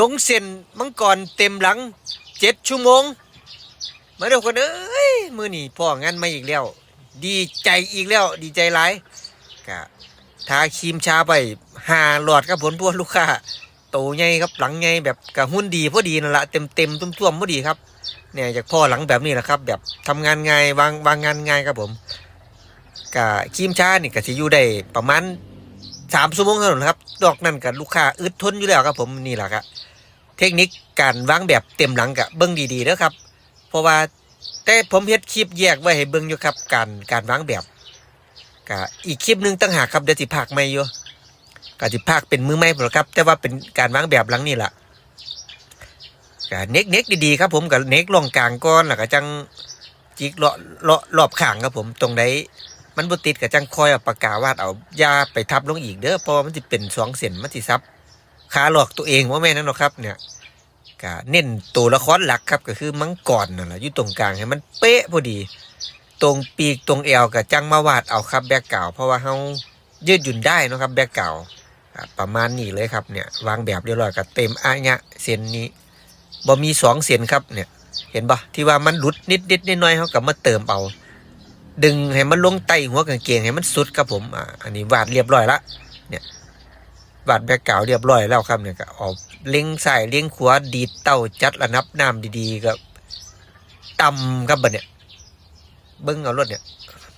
ลงเส้นมังกรเต็มหลังเจ็ดชั่วโมง มาเดี๋ยวคนเอ้ยมือนี่พ่องานมาอีกแล้ว ดีใจอีกแล้ว ดีใจหลายกะทาครีมชาไปหาหลอดครับผลพวกลูกค้าโตใหญ่ครับหลังใหญ่แบบกะหุ้นดีพอดีนั่นแหละเต็มเต็มตุ้มท่วมๆพอดีครับเนี่ยจากพ่อหลังแบบนี้แหละครับ แบบทำงานง่ายวางวางงานง่ายครับผมกะครีมชานี่ก็จะอยู่ได้ประมาณ สามชั่วโมงเท่านั้นครับ ดอกนั่นกับลูกค้าอึดทนอยู่แล้วครับผมนี่แหละครับเทคนิคการวางแบบเต็มหลังกะเบิ้งดีๆนะครับ เพราะว่าแต่ผมเฮ็ดคลิปแยกไว้ให้เบิ่งอยู่ครับ การการวางแบบก็อีกคลิปหนึงตั้งหากครับเดี๋ยวสิพากใหม่อยู่ก็สิพากเป็นมือใหม่พุ่นล่ะครับ แต่ว่าเป็นการวางแบบหลังนี่แหละก็เน็กเน็กดีๆครับ ผมกับเน็กลงกลางก้อนแล้วก็จังจิกเลาะเลาะรอบข้างครับผมตรงใด มันบ่ติดก็จังคอยเอาปากกาวาดเอายาไปทับลงอีกเด้อเพราะว่ามันสิเป็นสองเส้นมันสิซับขาหลอกตัวเองว่าแม่นั่นหรอกครับ เนี่ยก็เน้นตัวละครหลักครับก็คือมังกรนั่นแหละอยู่ตรงกลางให้มันเป๊ะพอดี ตรงปีกตรงเอวกับจังมาวาดเอาครับแบกเก่าเพราะว่าเขายืดหยุ่นได้นะครับ แบกเก่าประมาณนี้เลยครับเนี่ยวางแบบเรียบร้อยกับเต็มอายะเส้นนี้บ่มีสองเส้นครับเนี่ย เห็นปะที่ว่ามันหลุดนิดนิดนิดน้อยๆเขากับมาเติมเอา ดึงให้มันลงไตหัวกางเกงให้มันสุดครับผมอ่าอันนี้วาดเรียบร้อยละเนี่ยวาดแบกเก่าเรียบร้อยแล้วครับเนี่ยก็ออกเล็งซ้ายเล็งขวาดีดเต้าจัดระนับน้ำดีๆก็ต่ำครับบัดเนี่ยเบิ้งเอารถเนี่ย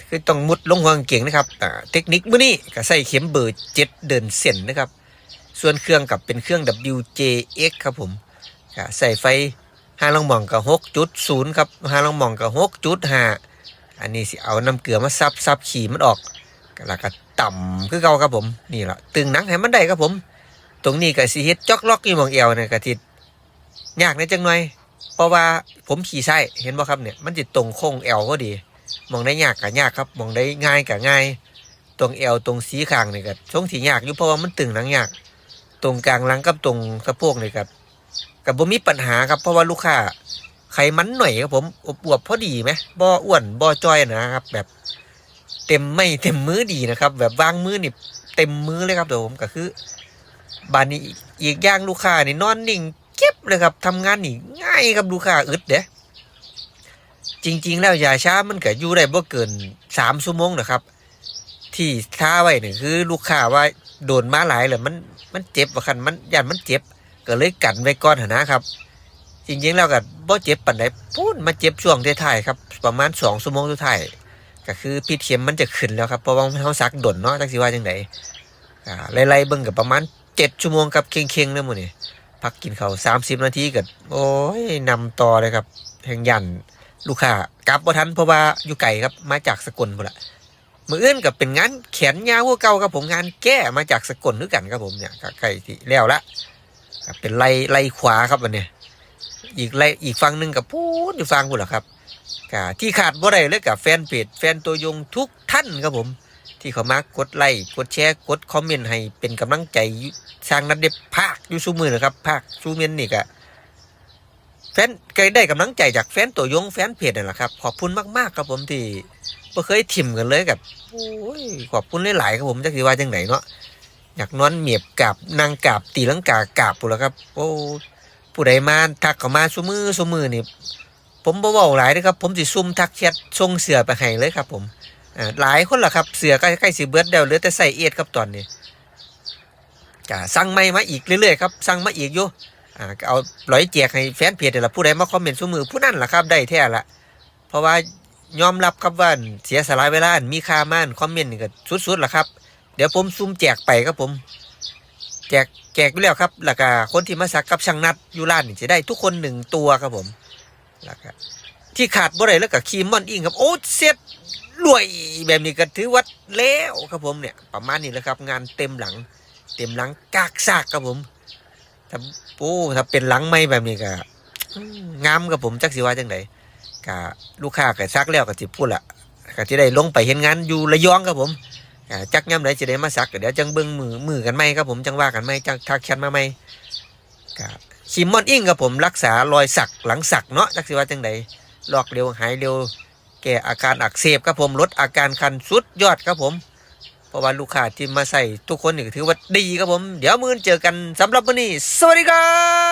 คือต้องมุดลงหัวกางเก่งนะครับอ่าเทคนิคมื้อนี้ก็ใส่เข็มเบอร์เจ็ดเดินเส้นนะครับ ส่วนเครื่องกับเป็นเครื่อง WJX ครับผมก็ใส่ไฟห้าลองมองกับหกจุดศูนย์ครับห้าลองมองกับหกจุดห้า อันนี้สิเอาน้ำเกลือมาซับซับขี่มันออกแล้วก็ต่ำคือเก่าครับผม นี่แหละตึงหนังให้มันได้ครับผม ตรงนี้ก็สิเฮ็ดจอกล็อกอยู่มองเอวเนี่ยก็ทิดยากในจังหน่อย เพราะว่าผมขี่ไส้เห็นบ่ครับเนี่ยมันจิตรงโค้งเอวก็ดี มองได้ยากกับยากครับ มองได้ง่ายกับง่าย ตรงเอวตรงสีข้างนี่ก็ช่วงสียากอยู่เพราะว่ามันตึงหนังยาก ตรงกลางหลังกับตรงสะโพกนี่ครับกับบ่มีปัญหาครับเพราะว่าลูกค้า ไขมันหน่อยครับผมอวบพอดีไหมบ่อ้วนบ่อจอยนะครับ แบบเต็มไม่เต็มมือดีนะครับ แบบวางมือนี่เต็มมือเลยครับเดี๋ยวผมก็คือบานนี้อีกอย่างลูกค้านี่นอนนิ่งเก็บเลยครับทำงานนี่ง่ายครับลูกค้าอึดเด้จริง ๆ แล้วยาชามันก็อยู่ได้บ่เกินสามชั่วโมงนะครับ ที่ท้าไว้นี่คือลูกค้าว่าโดนมาหลายเลยมันมันเจ็บว่าคันมันยันมันเจ็บ ก็เลยกันไว้ก่อนหนนะครับ จริงๆแล้วก็บ่เจ็บปานใดพูดมาเจ็บช่วงท้ายๆครับประมาณสองชั่วโมงสุดท้ายก็คือพิษเข็มมันจะขึ้นแล้วครับเพราะว่าเขาซักดนเนาะจักสิว่าจังไดอ่าไล่ๆเบิ่งกับประมาณเจ็ดชั่วโมงกับเค็งๆเลยมื้อนี้พักกินเขาสามสิบนาทีก็โอ้ยนำต่อเลยครับแห่งยันลูกค้ากลับบ่ทันเพราะว่าอยู่ไกลครับมาจากสกลพุ่นละมืออื่นกับเป็นงานแขนยาวกว่าเก่าครับผมงานแก้มาจากสกลด้วยกันครับผมเนี่ยใกล้ที่แล้วละเป็นไล่ไล่ขวาครับวันนี้ อีกไล่อีกฝั่งหนึ่งกับพูดอยู่ฝั่งพุ่นละครับก็ที่ขาดบ่ได้เลยกับแฟนเพจแฟนตัวยงทุกท่านครับผม ที่เขามากดไลค์กดแชร์กดคอมเมนต์ให้เป็นกำลังใจสร้างนัดเด็บภาคอยู่ซูมือนะครับภาคซูเมนนี่ก็แฟนก็ได้กำลังใจจากแฟนตัวยงแฟนเพจนั่นแหละครับขอบคุณมากๆครับผมที่บ่เคยถิ่มกันเลยกับโอ้ยขอบคุณหลายๆครับผมจักสิว่าจังไหนเนาะอยากนอนเมียบกับนางกาบตีลังกากาบปุ่นละครับโอ้ ผู้ใดมาทักเข้ามาซูมือซูมือนี่ผมบ่เว้าหลายเด้อครับ ผมสิซุ่มทักแชทส่งเสือไปให้เลยครับ ผมอ่าหลายคนล่ะครับเสือใกล้ใกล้สิเบิดแล้วเหลือแต่ใส่เอ็ดครับตอนนี้ก็สั่งไม่มาอีกเรื่อยๆครับสั่งมาอีกอยู่อ่าก็เอาปล่อยแจกให้แฟนเพจนี่ละผู้ใดมาคอมเมนต์ซุมือผู้นั้นล่ะครับได้แท้ละเพราะว่ายอมรับครับว่าเสียสละเวลามีค่ามานคอมเมนต์นี่ก็สุดๆล่ะครับ เดี๋ยวผมซุ่มแจกไปครับผม แจกแจกไปแล้วครับแล้วก็คนที่มาสักกับช่างนัดยูร้านนี่จะได้ทุกคนหนึ่งตัวครับผมแล้วก็ที่ขาดบ่ได้แล้วก็ครีมมอนอิงครับโอ้เซ็ตรวยแบบนี้ก็ถือว่าแล้วครับผมเนี่ยประมาณนี้แหละครับ งานเต็มหลัง เต็มหลังกากซากครับผมถ้าโอ้ถ้าเป็นหลังไม่แบบนี้ก็งามครับผมจักสิว่าจังไดก็ลูกค้าก็ซักแล้วก็สิพูดละก็จะได้ลงไปเห็นงานอยู่ระยองครับผม จักย่ำไหนจะได้มาซักเดี๋ยวจังเบิ้งมือมือกันไหมครับผมจังว่ากันไหมจังทักแชทมาไหมก็คิมมอนอิงครับผมรักษารอยสักหลังสักเนาะจักสิว่าจังไดลอกเร็วหายเร็วแก้อาการอักเสบครับผมลดอาการคันสุดยอดครับผมเพราะว่าลูกค้าที่มาใส่ทุกคนนี่ถือว่าดีครับผม เดี๋ยวมืออนเจอกันสำหรับวันนี้ สวัสดีครับ